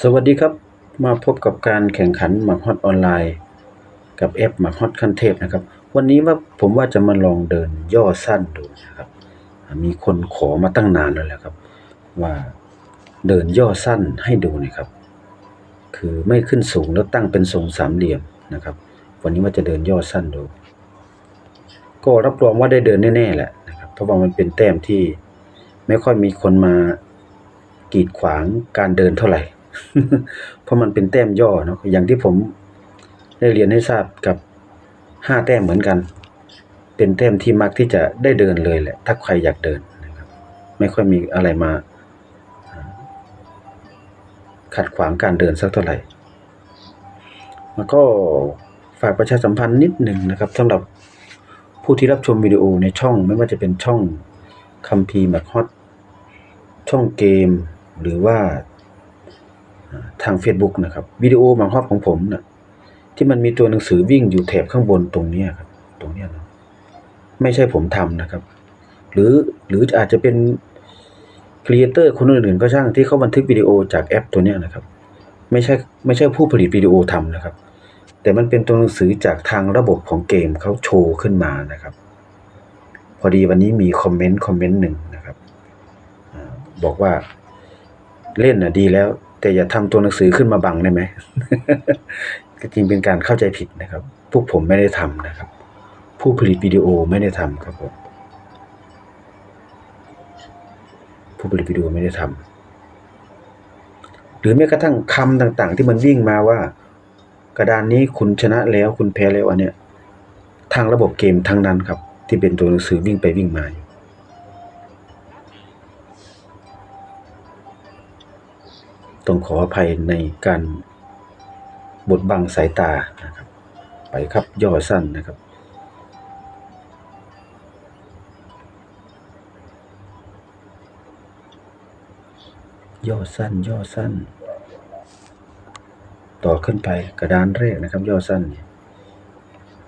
สวัสดีครับ มาพบกับการแข่งขันหมากฮอตออนไลน์ กับแอปหมากฮอตขั้นเทพนะครับ วันนี้ว่าผมว่าจะมาลองเดินย่อสั้นดูนะครับ มีคนขอมาตั้งนานแล้วแหละครับ ว่าเดินย่อสั้นให้ดูนะครับ คือไม่ขึ้นสูงแล้วตั้งเป็นทรงสามเหลี่ยมนะครับ วันนี้ว่าจะเดินย่อสั้นดู ก็รับรองว่าได้เดินแน่ๆแหละนะครับเพราะว่ามันเป็นแต้มที่ไม่ค่อยมีคนมา กีดขวางการเดินเท่าไหร่ เพราะมันเป็นแต้มย่อเนาะอย่างที่ผมได้เรียนให้ทราบกับห้าแต้มเหมือนกัน เป็นแต้มที่มักที่จะได้เดินเลยแหละ ถ้าใครอยากเดินนะครับไม่ค่อยมีอะไรมา ขัดขวางการเดินสักเท่าไหร่แล้วก็ฝากประชาสัมพันธ์นิดหนึ่งนะครับสำหรับผู้ที่รับชมวิดีโอในช่องไม่ว่าจะเป็นช่องคัมภีร์แมคฮอตช่องเกม หรือว่าทาง Facebook นะครับวิดีโอแมคฮอตของผมนะที่มันมีตัวหนังสือวิ่งอยู่แถบข้างบนตรงเนี้ยครับ ตรงเนี้ยนะไม่ใช่ผมทำนะครับ หรือหรืออาจจะเป็นครีเอเตอร์คนอื่นๆก็ช่างที่เขาบันทึกวิดีโอจากแอปตัวเนี้ยนะครับ ไม่ใช่ไม่ใช่ผู้ผลิตวิดีโอทำนะครับ แต่มันเป็นตัวหนังสือจากทางระบบของเกมเขาโชว์ขึ้นมานะครับ พอดีวันนี้มีคอมเมนต์คอมเมนต์หนึ่งนะครับ บอกว่า เล่นน่ะดีแล้ว แต่อย่าทำตัวหนังสือขึ้นมาบังได้ไหมก็จริงเป็นการเข้าใจผิดนะครับ พวกผมไม่ได้ทำนะครับ ผู้ผลิตวิดีโอไม่ได้ทำครับผมผู้ผลิตวิดีโอไม่ได้ทำหรือแม้กระทั่งคำต่าง ๆ ที่มันวิ่งมาว่า กระดานนี้คุณชนะแล้วคุณแพ้แล้วอันเนี้ยทางระบบเกมทั้งนั้นครับ ที่เป็นตัวหนังสือวิ่งไปวิ่งมาอยู่ ต้องขออภัยในการบดบังสายตานะครับ ไปครับย่อสั้นนะครับ ย่อสั้น ย่อสั้น ต่อขึ้นไปกระดานแรกนะครับ ย่อสั้น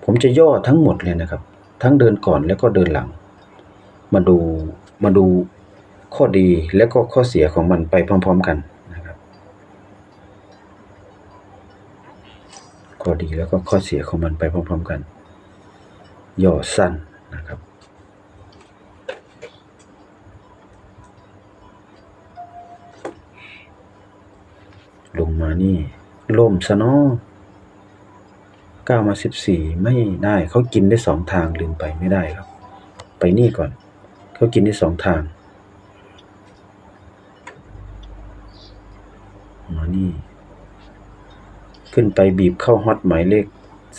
ผมจะย่อทั้งหมดเลยนะครับ ทั้งเดินก่อนแล้วก็เดินหลัง มาดูมาดูข้อดีและก็ข้อเสียของมันไปพร้อม ๆ กัน ข้อดีแล้วก็ข้อเสียของมันไปพร้อมๆกัน ย่อสั้นนะครับ ลงมานี่ล่มซะเนาะก้ามาสิบสี่ไม่ได้เขากินได้สองทางลืมไปไม่ได้ครับ ไปนี่ก่อน เขากินได้สองทาง มานี่ ขึ้นไปบีบเข้าฮอตหมายเลข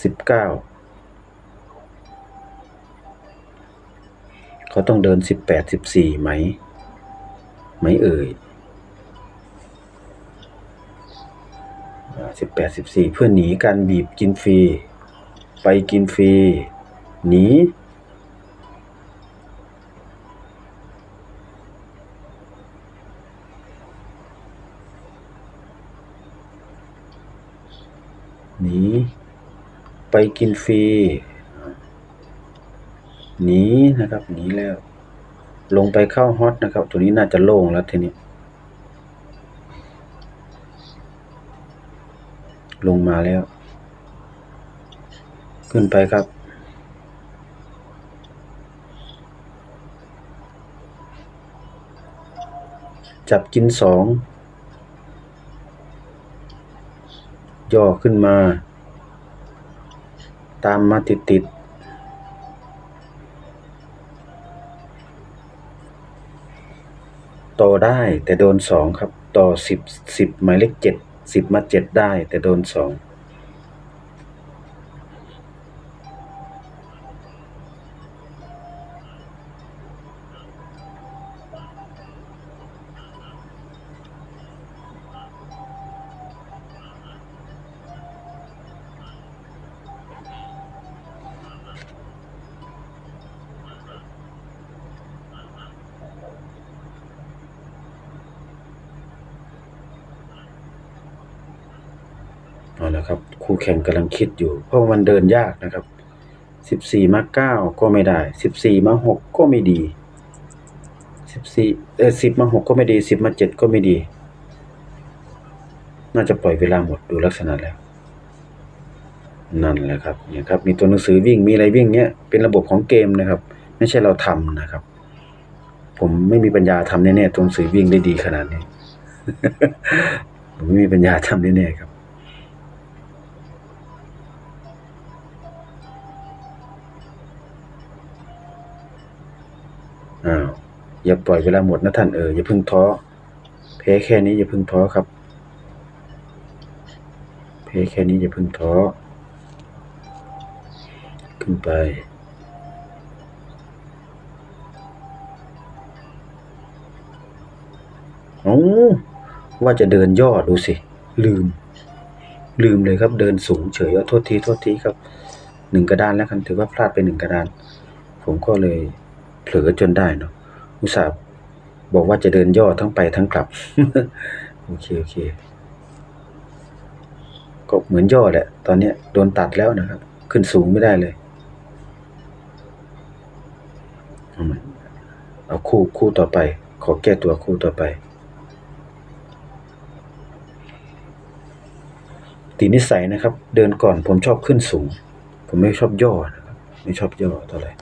สิบเก้าเขาต้องเดินสิบแปดสิบสี่ไหม ไหมเอ่ยสิบแปดสิบสี่เพื่อหนีการบีบกินฟรี ไปกินฟรี หนีหนี ไปกินฟรีหนีนะครับหนีแล้ว ลงไปเข้าฮอตนะครับ ตัวนี้น่าจะโล่งแล้วทีนี้ ลงมาแล้ว ขึ้นไปครับ จับกินสอง ย่อขึ้นมา ตามมาติดติดโต่อได้แต่โดนสองครับ ต่อสิบสิบหมายเลขเจ็ดสิบมาเจ็ดได้แต่โดนสอง ข่งกำลังคิดอยู่ เพราะมันเดินยากนะครับสิบสี่มาเก้าก็ไม่ได้สิบสี่มาหกก็ไม่ดีสิบสี่เออสิบมาหกก็ไม่ดีสิบมาเจ็ดก็ไม่ดี น่าจะปล่อยเวลาหมดดูลักษณะแล้ว นั่นแหละครับเนี่ยครับ มีตัวหนังสือวิ่งมีอะไรวิ่งเนี้ยเป็นระบบของเกมนะครับ ไม่ใช่เราทำนะครับ ผมไม่มีปัญญาทำแน่ๆตัวหนังสือวิ่งได้ดีขนาดนี้ ผมไม่มีปัญญาทำแน่ๆครับ อ้าวอย่าปล่อยเวลาหมดนะท่านเอออย่าพิ่งท้อแพ้แค่นี้อย่าพิ่งท้อครับแพ้แค่นี้อย่าพิ่งท้อขึ้นไปโอ้ว่าจะเดินย่อดูสิ ลืม ลืมเลยครับเดินสูงเฉยโทษทีโทษทีครับหนึ่งกระดานแล้วกันถือว่าพลาดไปหนึ่งกระดาน ผมก็เลย เผลอจนได้เนาะอุตส่าห์บอกว่าจะเดินย่อทั้งไปทั้งกลับ โอเคโอเค ก็เหมือนย่อแหละ ตอนเนี้ยโดนตัดแล้วนะครับ ขึ้นสูงไม่ได้เลยเอาใหม่เอาคู่คู่ต่อไป ขอแก้ตัวคู่ต่อไป ตีนิสัยนะครับ เดินก่อนผมชอบขึ้นสูง ผมไม่ชอบย่อนะครับ ไม่ชอบย่อเท่าไหร่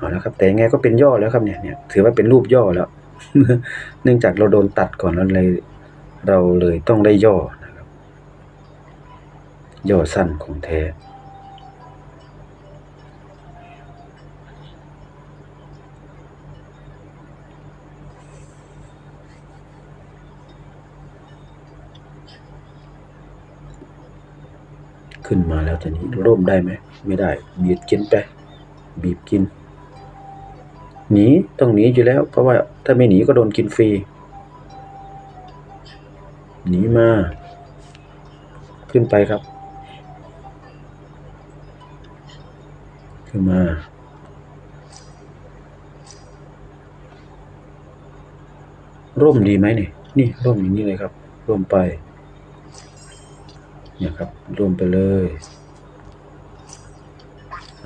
เอาละครับ แต่ยังไงก็เป็นย่อแล้วครับเนี่ยเนี่ยถือว่าเป็นรูปย่อแล้ว เนื่องจากเราโดนตัดก่อนแล้วเลยเราเลยต้องได้ย่อนะครับ ย่อสั้นของแท้ขึ้นมาแล้วจะนี้ร่มได้ไหม ไม่ได้บีบกินไป บีบกิน หนีต้องหนีอยู่แล้ว เพราะว่าถ้าไม่หนีก็โดนกินฟรีหนีมา ขึ้นไปครับ ขึ้นมาร่มดีไหมนี่นี่ร่มอย่างนี้เลยครับ ร่มไปเนี่ยครับร่วมไปเลย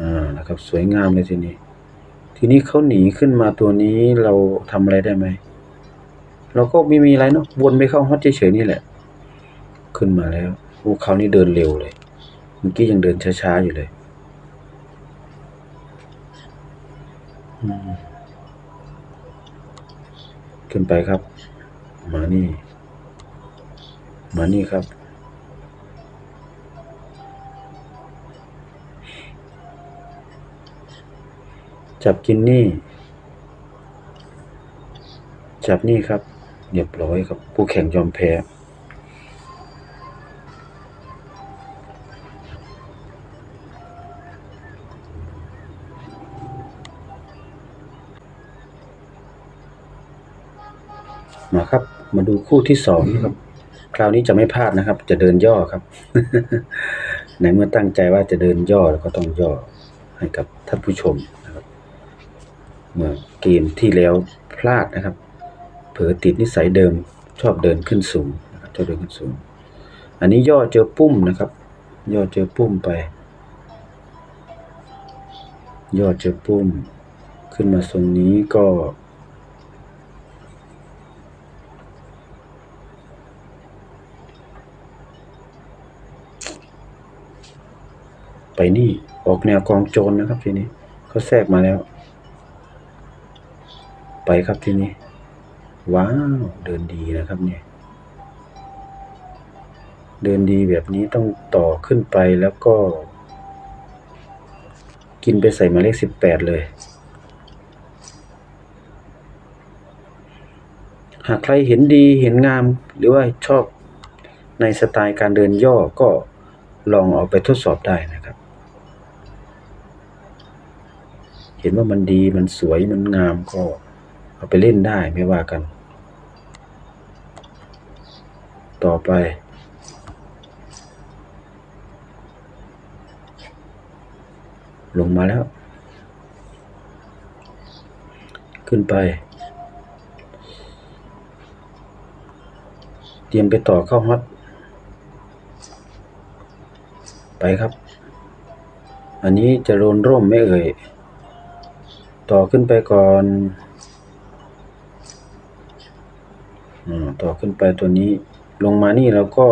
อ่านะครับ สวยงามเลยทีนี้ ทีนี้เขาหนีขึ้นมาตัวนี้เราทำอะไรได้ไหม เราก็ไม่มีอะไรเนาะวนไปเข้าฮอตเฉยๆนี่แหละ ขึ้นมาแล้วโอ้เขานี่เดินเร็วเลย เมื่อกี้ยังเดินช้าๆอยู่เลยขึ้นไปครับ มานี่ มานี่ครับ จับกินนี่ จับนี่ครับเรียบร้อยครับ ผู้แข่งยอมแพ้มาครับ มาดูคู่ที่สองนะครับ คราวนี้จะไม่พลาดนะครับ จะเดินย่อครับ ในเมื่อตั้งใจว่าจะเดินย่อแล้วก็ต้องย่อให้กับท่านผู้ชม เมื่อเกมที่แล้วพลาดนะครับ เผลอติดนิสัยเดิมชอบเดินขึ้นสูงนะครับชอบเดินขึ้นสูง อันนี้ย่อเจอปุ้มนะครับ ย่อเจอปุ้มไป ย่อเจอปุ้มขึ้นมาทรงนี้ก็ไปนี่ออกแนวกองโจรนะครับทีนี้เขาแทรกมาแล้ว ไปครับทีนี้ ว้าว เดินดีนะครับเนี่ย เดินดีแบบนี้ต้องต่อขึ้นไปแล้วก็ กินไปใส่หมายเลขสิบแปดเลยหากใครเห็นดีเห็นงามหรือว่าชอบในสไตล์การเดินย่อก็ลองเอาไปทดสอบได้นะครับ เห็นว่ามันดีมันสวยมันงามก็ เอาไปเล่นได้ไม่ว่ากัน ต่อไป ลงมาแล้ว ขึ้นไป เตรียมไปต่อเข้าฮอตไปครับ อันนี้จะโดนร่มไม่เอ่ย ต่อขึ้นไปก่อนอา ต่อขึ้นไปตัวนี้ ลงมานี่แล้วก็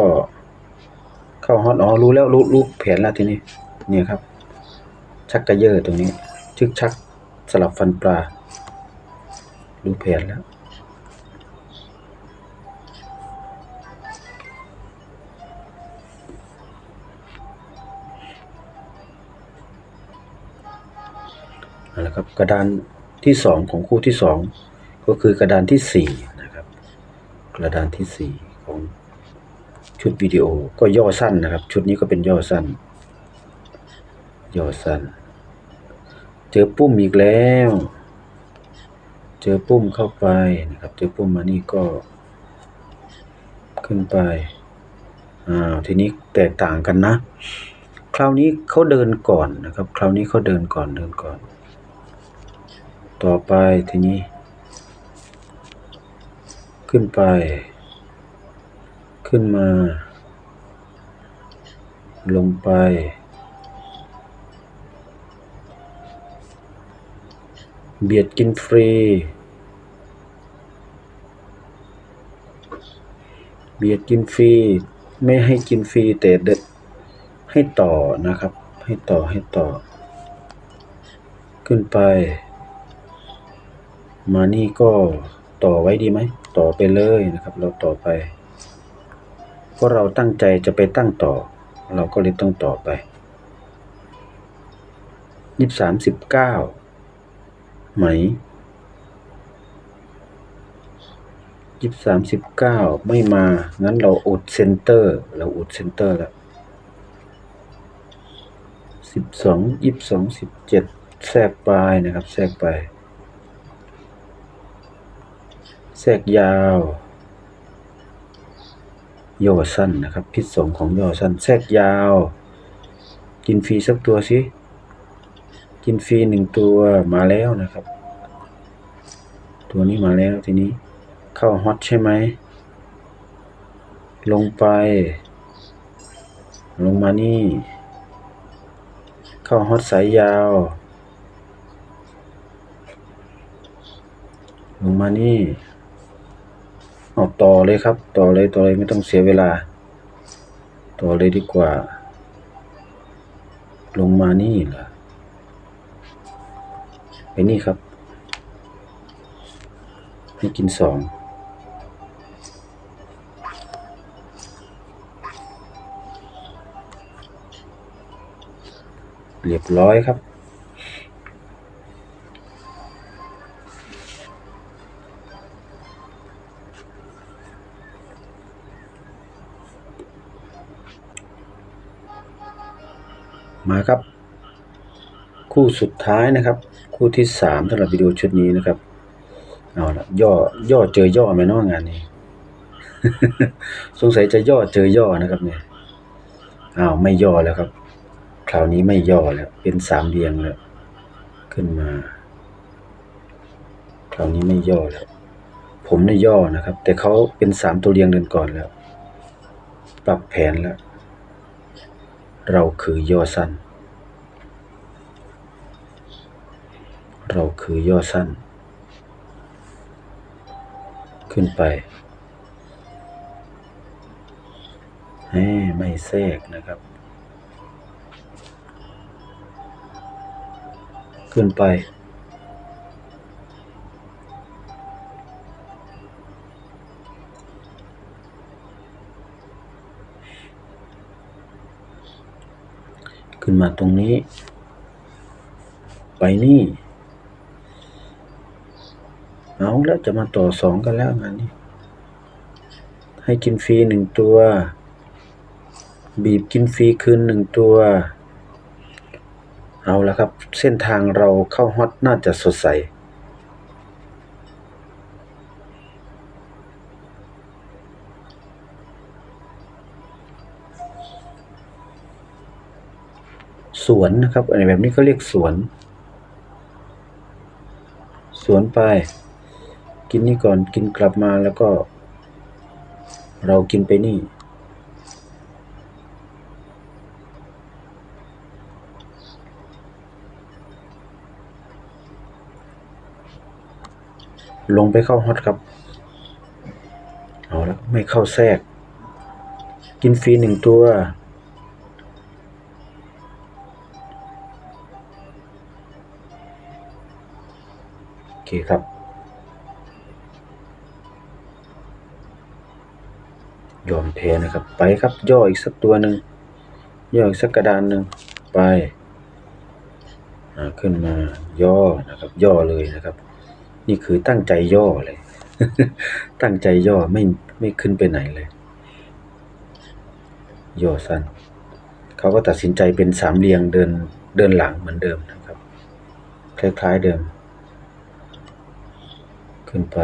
เข้าฮอตอ๋อรู้แล้วรู้รู้แผนแล้วทีนี้เนี่ยครับ ชักกระเยอะตรงนี้ ชึกชักสลับฟันปลา รู้แผนแล้วเอาละครับกระดานที่สองของคู่ที่สองก็คือกระดานที่สี่ กระดานที่สี่ของชุดวิดีโอก็ย่อสั้นนะครับ ชุดนี้ก็เป็นย่อสั้น ย่อสั้น เจอปุ่มอีกแล้ว เจอปุ่มเข้าไปนะครับ เจอปุ่มมานี่ก็ ขึ้นไปอ้าทีนี้แตกต่างกันนะ คราวนี้เขาเดินก่อนนะครับ คราวนี้เขาเดินก่อนเดินก่อน ต่อไปทีนี้ ขึ้นไป ขึ้นมา ลงไป เบียดกินฟรี เบียดกินฟรี ไม่ให้กินฟรีแต่เด็ดให้ต่อนะครับ ให้ต่อให้ต่อ ขึ้นไป มานี่ก็ต่อไว้ดีไหม ต่อไปเลยนะครับ เราต่อไป เพราะเราตั้งใจจะไปตั้งต่อ เราก็เลยต้องต่อไปยี่สามสิบเก้าไหมยี่สามสิบเก้าไม่มา งั้นเราอุดเซนเตอร์ เราอุดเซนเตอร์แล้วสิบสองยี่สองสิบเจ็ดแทรกไปนะครับ แทรกไป แทรกยาว ย่อสั้นนะครับ พิษสงของย่อสั้น แทรกยาว กินฟรีสักตัวสิ กินฟรีหนึ่งตัวมาแล้วนะครับ ตัวนี้มาแล้วทีนี้ เข้าฮอตใช่ไหม ลงไป ลงมานี่ เข้าฮอตสายยาวลงมานี่ เอาต่อเลยครับ ต่อเลยต่อเลยไม่ต้องเสียเวลา ต่อเลยดีกว่า ลงมานี่เหรอไปนี่ครับ ให้กินสองเรียบร้อยครับ มาครับ คู่สุดท้ายนะครับ คู่ที่สามสำหรับวิดีโอชุดนี้นะครับเอาละย่อย่อเจอย่อไหมนาะงานนี้ สงสัยจะย่อเจอย่อนะครับเนี่ยอ้าวไม่ย่อแล้วครับ คราวนี้ไม่ย่อแล้ว เป็นสามเรียงแล้ว ขึ้นมา คราวนี้ไม่ย่อแล้ว ผมได้ย่อนะครับ แต่เขาเป็นสามตัวเรียงเดินก่อนแล้ว ปรับแผนแล้ว เราคือย่อสั้น เราคือย่อสั้น ขึ้นไปไม่แทรกนะครับ ขึ้นไป ขึ้นมาตรงนี้ ไปนี่ เอาแล้วจะมาต่อสองกันแล้วงานนี้ ให้กินฟรีหนึ่งตัว บีบกินฟรีคืนหนึ่งตัว เอาแล้วครับ เส้นทางเราเข้าฮอตน่าจะสดใส สวนนะครับอะไรแบบนี้ก็เรียกสวน สวนไป กินนี่ก่อนกินกลับมาแล้วก็ เรากินไปนี่ ลงไปเข้าฮอตครับ เอาแล้วไม่เข้าแทรก กินฟรีหนึ่งตัว เคครับ ยอมแพ้นะครับ ไปครับ ย่ออีกสักตัวหนึ่งย่ออีกสักกระดานหนึ่งไปขึ้นมาย่อนะครับ ย่อเลยนะครับ นี่คือตั้งใจย่อเลย ตั้งใจย่อไม่ไม่ขึ้นไปไหนเลย ย่อสั้นเขาก็ตัดสินใจเป็นสามเหลี่ยงเดินเดินหลังเหมือนเดิมนะครับคล้ายๆเดิม ขึ้นไป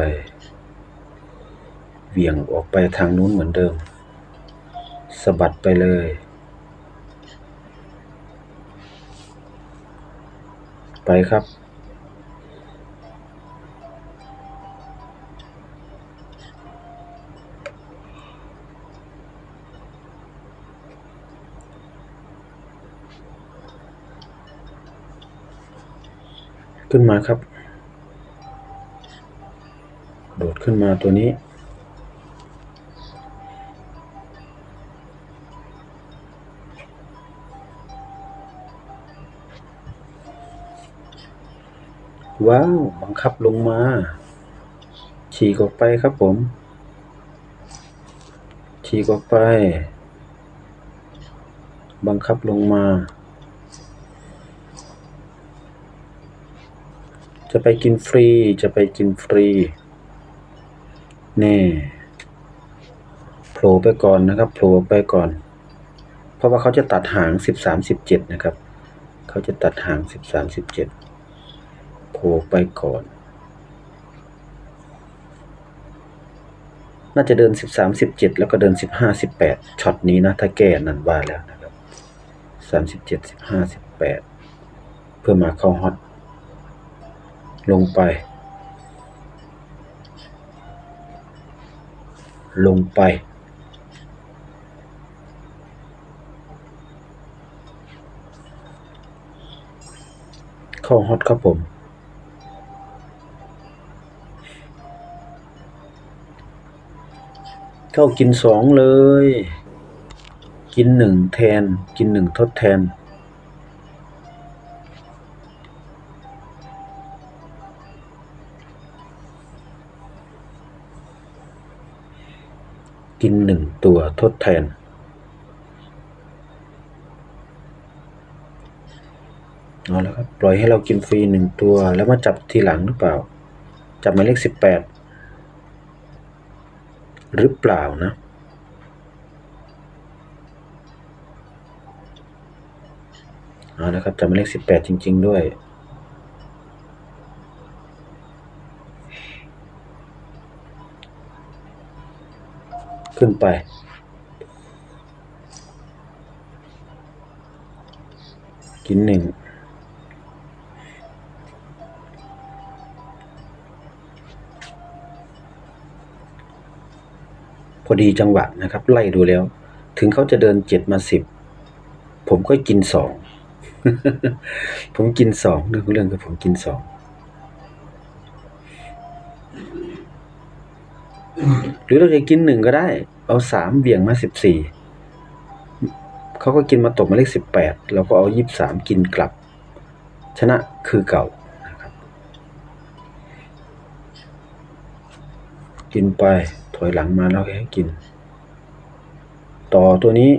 เหวี่ยงออกไปทางนู้นเหมือนเดิมสะบัดไปเลย ไปครับ ขึ้นมาครับ โดดขึ้นมาตัวนี้ว้าว บังคับลงมา ฉีกออกไปครับผม ฉีกออกไป บังคับลงมา จะไปกินฟรี จะไปกินฟรี นี่โผล่ไปก่อนนะครับโผล่ไปก่อน เพราะว่าเขาจะตัดหางสิบสามสิบเจ็ดนะครับ เขาจะตัดหางสิบสามสิบเจ็ดโผล่ไปก่อน น่าจะเดินสิบสามสิบเจ็ดแล้วก็เดินสิบห้าสิบแปดช็อตนี้นะถ้าแก้นันว่าแล้วนะครับสามสิบเจ็ดสิบห้าสิบแปดเพื่อมาเข้าฮอตลงไป ลงไป ข้าฮอตครับผมเข้ากินสองเลย กินหนึ่งแทน กินหนึ่งทดแทนินหนึ่งตัวทดแทน เอาแล้วครับ ปล่อยให้เรากินฟรีหนึ่งตัว แล้วมาจับทีหลังหรือเปล่า จับหมายเลขสิบแปดหรือเปล่านะเอาแล้วครับจับหมายเลขสิบแปดจริง ๆ ด้วย ขึ้นไป กินหนึ่งพอดีจังหวะนะครับ ไล่ดูแล้ว ถึงเขาจะเดินเจ็ดมาสิบผมก็กินสองผมกินสองเรื่องของเรื่องคือผมกินสอง หรือเราจะกินหนึ่งก็ได้ เอาสามเบี่ยงมาสิบสี่เขาก็กินมาตกมาเลขสิบแปดเราก็เอายี่สิบสามกินกลับ ชนะคือเก่านะครับ กินไปถอยหลังมาแล้วให้กิน ต่อตัวนี้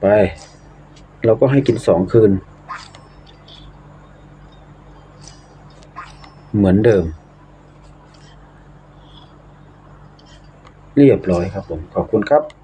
ไป เราก็ให้กินสองคืน เหมือนเดิม เรียบร้อยครับผม ขอบคุณครับ